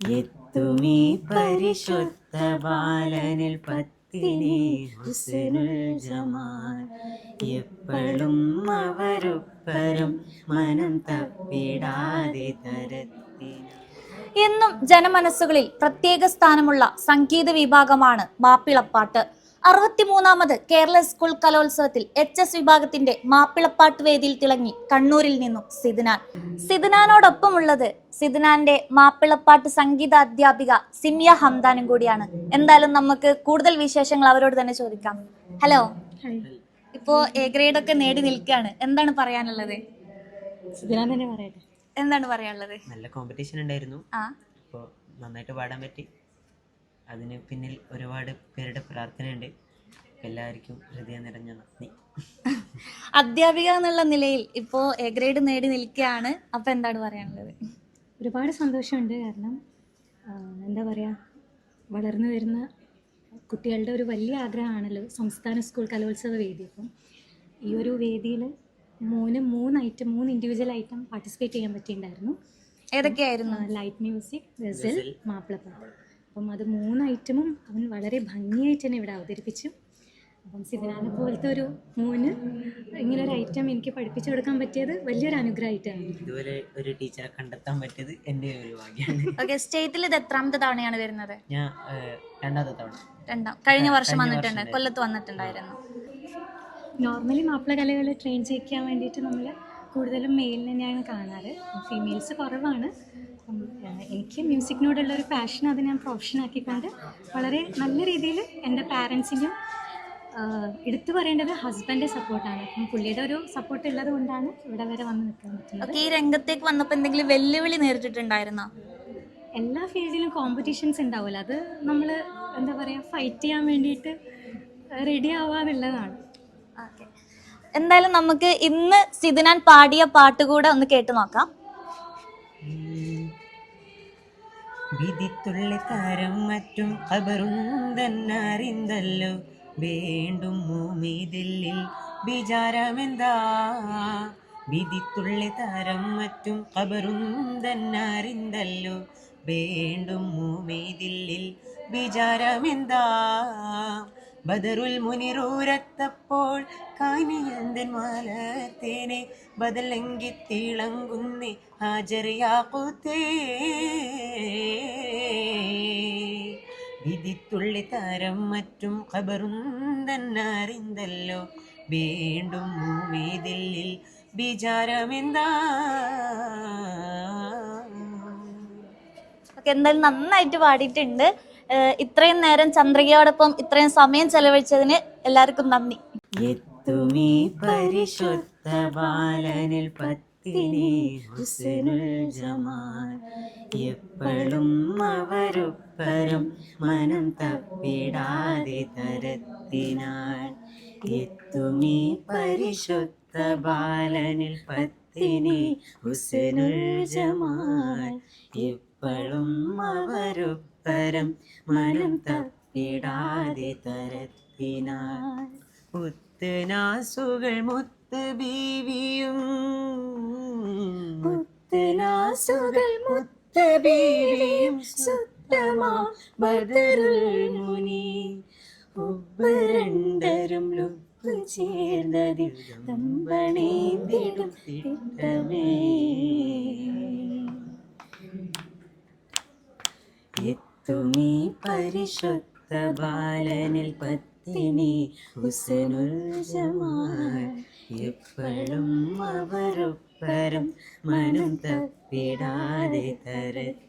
എത്തുമീ പരിശുദ്ധ ബാലനിൽ പത്തിനി ഹുസനുൽ ജമാൽ. എപ്പോഴും അവരുപ്പരും മനം തപ്പിടാതെ തരത്തി എന്നും ജനമനസ്സുകളിൽ പ്രത്യേക സ്ഥാനമുള്ള സംഗീത വിഭാഗമാണ് മാപ്പിളപ്പാട്ട്. അറുപത്തിമൂന്നാമത് കേരള സ്കൂൾ കലോത്സവത്തിൽ എച്ച് എസ് വിഭാഗത്തിന്റെ മാപ്പിളപ്പാട്ട് വേദിയിൽ തിളങ്ങി കണ്ണൂരിൽ നിന്നും സിദ്നാൻ. സിദ്നാനോടൊപ്പമുള്ളത് സിദ്നാന്റെ മാപ്പിളപ്പാട്ട് സംഗീത അധ്യാപിക സിമിയ ഹംദാനും കൂടിയാണ്. എന്തായാലും നമുക്ക് കൂടുതൽ വിശേഷങ്ങൾ അവരോട് തന്നെ ചോദിക്കാം. ഹലോ. ഇപ്പോ എ ഗ്രേഡ് ഒക്കെ നേടി നിൽക്കുകയാണ്. എന്താണ് പറയാനുള്ളത്? സുദിനാൻ തന്നെ പറയട്ടെ. എന്താണ് പറയാനുള്ളത്? നല്ല കോമ്പറ്റീഷൻ ഉണ്ടായിരുന്നു. നന്നായിട്ട് പാടാൻ പറ്റി. അതിന് പിന്നിൽ ഒരുപാട് പേരുടെ പ്രാർത്ഥനയുണ്ട്. എല്ലാവർക്കും ഹൃദയം നിറഞ്ഞ നന്ദി. അധ്യാപിക എന്നുള്ള നിലയിൽ ഇപ്പോ എ ഗ്രേഡ് നേടി നിൽക്കുകയാണ്. അപ്പൊ എന്താണ് പറയാനുള്ളത്? ഒരുപാട് സന്തോഷമുണ്ട്. കാരണം എന്താ പറയുക വളർന്നു വരുന്ന കുട്ടികളുടെ ഒരു വലിയ ആഗ്രഹമാണല്ലോ സംസ്ഥാന സ്കൂൾ കലോത്സവ വേദി. അപ്പം ഈ ഒരു വേദിയിൽ മൂന്ന് മൂന്ന് ഐറ്റം മൂന്ന് ഇൻഡിവിജ്വൽ ഐറ്റം പാർട്ടിസിപ്പേറ്റ് ചെയ്യാൻ പറ്റിയിട്ടുണ്ടായിരുന്നു. ഏതൊക്കെയായിരുന്നു? ലൈറ്റ് മ്യൂസിക് ഗസൽ മാപ്പിളപ്പാട്ട്. അപ്പം അത് മൂന്ന് ഐറ്റമും അവൻ വളരെ ഭംഗിയായിട്ട് തന്നെ ഇവിടെ അവതരിപ്പിച്ചു. അപ്പം സിദ്ധനാനെ പോലത്തെ ഒരു മൂന്ന് ഇങ്ങനെ ഒരു ഐറ്റം എനിക്ക് പഠിപ്പിച്ചു കൊടുക്കാൻ പറ്റിയത് വലിയൊരു അനുഗ്രഹമായിട്ടാണ്. ഇതുപോലെ ഒരു ടീച്ചറെ കണ്ടെത്താൻ പറ്റിയത് എന്റെ ഒരു ഭാഗ്യമാണ്. ഓക്കെ സ്റ്റേറ്റിൽ ഇത് എത്രാമത്തെ തവണയാണ് വരുന്നത്? ഞാൻ രണ്ടാമത്തെ തവണ. രണ്ടാം കഴിഞ്ഞ വർഷം വന്നിട്ടുണ്ട് കൊല്ലത്ത് വന്നിട്ടുണ്ടായിരുന്നു. നോർമലി മാപ്പിള കലകളെ ട്രെയിൻ ചെയ്യിക്കാൻ വേണ്ടിയിട്ട് നമ്മൾ കൂടുതലും മെയിലിനെയാണ് തന്നെയാണ് കാണാറ്. ഫീമെയിൽസ് കുറവാണ്. അപ്പം, എനിക്ക് മ്യൂസിക്കിനോടുള്ള ഒരു പാഷൻ അത് ഞാൻ പ്രൊഫഷൻ ആക്കിക്കൊണ്ട് വളരെ നല്ല രീതിയിൽ എന്റെ പാരൻസിനും എടുത്തു പറയേണ്ടത് ഹസ്ബൻഡ് സപ്പോർട്ടാണ് അപ്പം പുള്ളിയുടെ ഒരു സപ്പോർട്ട് ഉള്ളത് കൊണ്ടാണ് ഇവിടെ വരെ വന്ന് നിൽക്കാൻ പറ്റുന്നത്. ഈ രംഗത്തേക്ക് വന്നപ്പോൾ എന്തെങ്കിലും വെല്ലുവിളി നേരിട്ടിട്ടുണ്ടായിരുന്നോ? എല്ലാ ഫീൽഡിലും കോമ്പറ്റീഷൻസ് ഉണ്ടാവില്ല അത് നമ്മൾ എന്താ പറയുക ഫൈറ്റ് ചെയ്യാൻ വേണ്ടിയിട്ട് റെഡി ആവാന്നുള്ളതാണ് ഓക്കെ. എന്തായാലും നമുക്ക് ഇന്ന് സിദിനാൻ പാടിയ പാട്ട് കൂടെ ഒന്ന് കേട്ടു നോക്കാം. വിധിത്തുള്ളി താരം മറ്റും അപറുന്തന്നറിന്തല്ലോ വേണ്ടും മൂമിതില്ലിൽ വിചാരമെന്താ? വിധിത്തുള്ളി താരം മറ്റും അപറുന്തന്നറിന്തല്ലോ വേണ്ടും മൂമിതില്ലിൽ വിചാരമെന്താ? ബദറുൽ മുനിറൂരത്തപ്പോൾ കാനിയന്തൻ മാലത്തേനെ ബദലെങ്കി തിളങ്ങുന്നേ ഹാജറിയാക്കൂത്തേ വിധിത്തുള്ളി താരം മറ്റും ഖബറും തന്നറിന്തല്ലോ. വീണ്ടും ഭൂമിതില്ലിൽ വിചാരമെന്താ? ഓക്കെ എന്തായാലും നന്നായിട്ട് പാടിയിട്ടുണ്ട്. ഇത്രയും നേരം ചന്ദ്രികയോടൊപ്പം ഇത്രയും സമയം ചെലവഴിച്ചതിന് എല്ലാവർക്കും നന്ദി. പരിശുദ്ധ ബാലനിൽ ജമാൽ. എപ്പോഴും അവരുപ്പരം മനം തപ്പിടാതെ തരത്തിനാൾ. എത്തുമീ പരിശുദ്ധ ബാലനിൽ പത്തിനി ഹുസനുൽ ജമാൽ. എപ്പോഴും അവരുത്തരം മനം തപ്പിടാതെ തരത്തിനാൽ. മുത്തനാസുകൾ മുത്ത് ബീവിയും. മുത്തനാസുകൾ മുത്ത് ബീവിയും സുത്തമാ ബദറുൽ മുനി. ഉപ്പ് രണ്ടരും ലുപ്പ് ചേർന്നതിൽ തമ്പണേന്തിടും തിട്ടമേ. എത്തുമീ പരിശുദ്ധ ബാലനിൽ പത്തിനി ഹുസനുൽ ജമാൽ എപ്പോഴും അവരൊപ്പരം മനം തപ്പിടാതെ തരത്തി